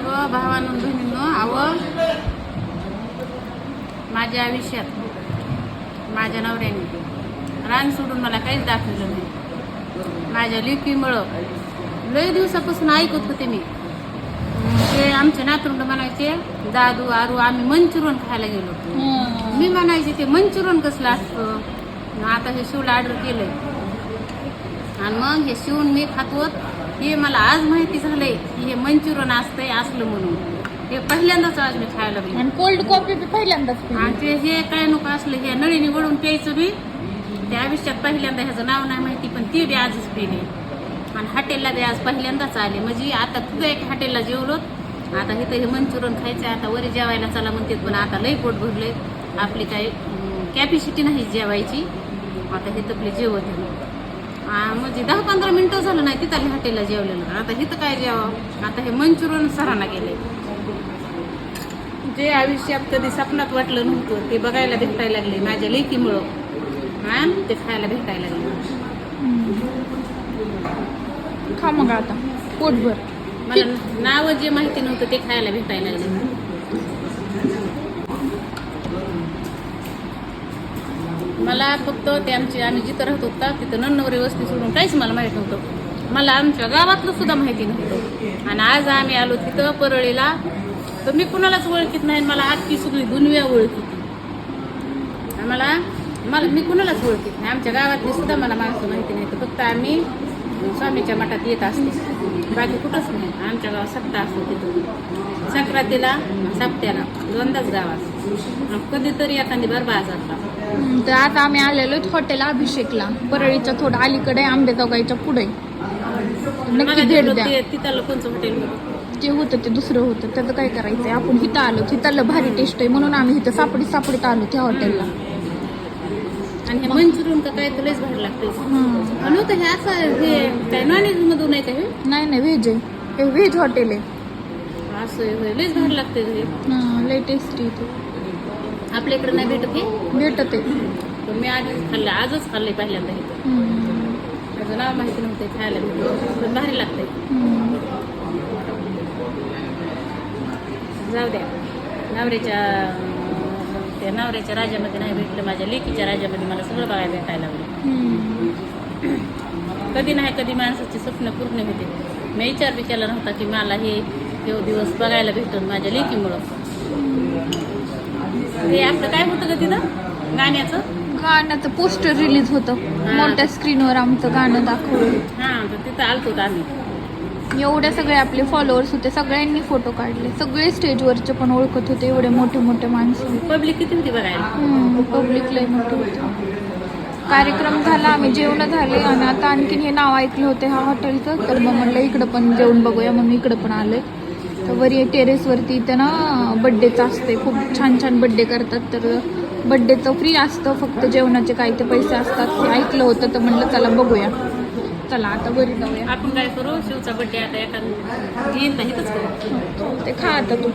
अगं भावानं बहिणीनं आवं. माझ्या आयुष्यात माझ्या नवऱ्याने रान सोडून मला काहीच दाखवलं नाही. माझ्या लेकीमुळं लय दिवसापासून ऐकत होते मी. ते आमचे नातरुंड म्हणायचे दादू आरू आम्ही मंचुरियन खायला गेलो. मी म्हणायचे ते मंचुरियन कसलं असतं? मग आता हे शिवला ऑर्डर केलंय. आणि मग हे शिवून मी खातोत. हे मला आज माहिती झालंय की हे मंचुरियन असतंय असलं म्हणून. हे पहिल्यांदाच आज मी खायला लागले आणि कोल्ड कॉफी बी पहिल्यांदाच पिली. आणि ते हे काय नको असलं हे नळीने वळून प्यायचं बी. त्या आयुष्यात पहिल्यांदा ह्याचं नाव नाही माहिती पण ती बी आजच पिली. आणि हॉटेलला बी आज पहिल्यांदाच आले. म्हणजे आता तुझं एक हॉटेलला जेवलोत आता इथं हे मंचुरियन खायचं आता वरी जेवायला चला म्हणते पण आता लई पोट भरले आपली काही कॅपॅसिटी नाही जेवायची. आता हे तपले जेवत आहे. म्हणजे दहा पंधरा मिनिटं झालं नाही तिथं हॉटेलला जेवलेलं. आता इथं काय जेवावं? आता हे मंचुरियन सरांना गेले. जे आयुष्यात कधी स्वप्नात वाटलं नव्हतं ते बघायला भेटायला लागले माझ्या लेकीमुळं. हा ते खायला भेटायला लागले. खा मग आता पोटभर. मला नाव जे माहिती नव्हतं ते खायला भेटायला लागले. मला फक्त ते आमचे आम्ही जिथं राहत होता तिथं नन्नवरे वस्ती सोडून काहीच मला माहीत नव्हतं. मला आमच्या गावातलं सुद्धा माहिती नव्हतं. आणि आज आम्ही आलो तिथं परळीला तर मी कुणालाच ओळखीत नाही मला आजची सगळी दुनिया ओळखीत. मला मला मी कुणालाच ओळखीत नाही. आमच्या गावातली सुद्धा मला माणसं माहिती नाही तर फक्त आम्ही स्वामीच्या मठात येत असतो. बाकी कुठंच नाही. आमच्या गावात सप्ताह असतो तिथं. संक्रांतीला सप्त्याला दोनदाच गावात कधीतरी एखादी बरबा बाजारला. तर आता आम्ही आलेलो हॉटेल अभिषेकला. परळीच्या थोडं अलीकडे आंबेजोगाईच्या पुढे. नक्की भेट द्या. ते- तिथलं कोणचं हॉटेल? जे होतं ते दुसरं होतं. त्याचं काय करायचंय? आपण इथं आलो तिथलं भारी टेस्ट आहे. म्हणून आम्ही इथं सापडीत सापडीत आलो त्या हॉटेलला आणि मंचुरियन काय? तुलाच भारी लागते हम्म. आणि होतं हे असं हे काय? नॉनव्हेज मधून आहे का हे? नाही नाही व्हेज आहे. हे व्हेज हॉटेल आहे. असं आहे. लयच भारी लागते लय टेस्टी इथे आपल्या इकडे नाही भेटत हे? भेटत. पण मी आधीच खाल्लं आजच खाल्लंय पहिल्यांदा हे. माझं नाव माहिती नव्हतं खायला भेटलं. पण भारी लागतंय. जाऊ द्या. नवऱ्याच्या त्या नवऱ्याच्या राज्यामध्ये नाही भेटलं माझ्या लेकीच्या राज्यामध्ये मला सगळं बघायला भेटायला लागलं. कधी नाही कधी माणसाची स्वप्न पूर्ण होते. मी विचार बी केला नव्हता की मला हे हे दिवस बघायला भेटून माझ्या लेकीमुळं. हे आपलं काय होतं का तिथं? गाण्याचं? गाण्याचं पोस्टर रिलीज होतं. हा. मोठ्या स्क्रीनवर आमचं गाणं दाखवलं. हां तर तिथं आलतो आम्ही. एवढे सगळे आपले फॉलोअर्स होते सगळ्यांनी फोटो काढले. सगळे स्टेजवरचे पण ओळखत होते एवढे मोठे मोठे माणसं. पब्लिक किती होती बघायला? पब्लिक लय मोठं होतं. कार्यक्रम झाला आम्ही जेवण झाले आणि आता आणखीन हे नाव ऐकलं होते ह्या हॉटेलचं तर मग म्हटलं इकडं पण जेवण बघूया म्हणून इकडं पण आलोय. तर वरी टेरेसवरती इथं ना बड्डेचं असते खूप छान छान बड्डे करतात. तर बड्डेचं फ्री असतं. फक्त जेवणाचे काही ते पैसे असतात. ते ऐकलं होतं तर म्हणलं चला बघूया. चला आता वरी जाऊया. आपण काय करू? शिवचा बड्डे आता इथंच करू. ते खा आता तू.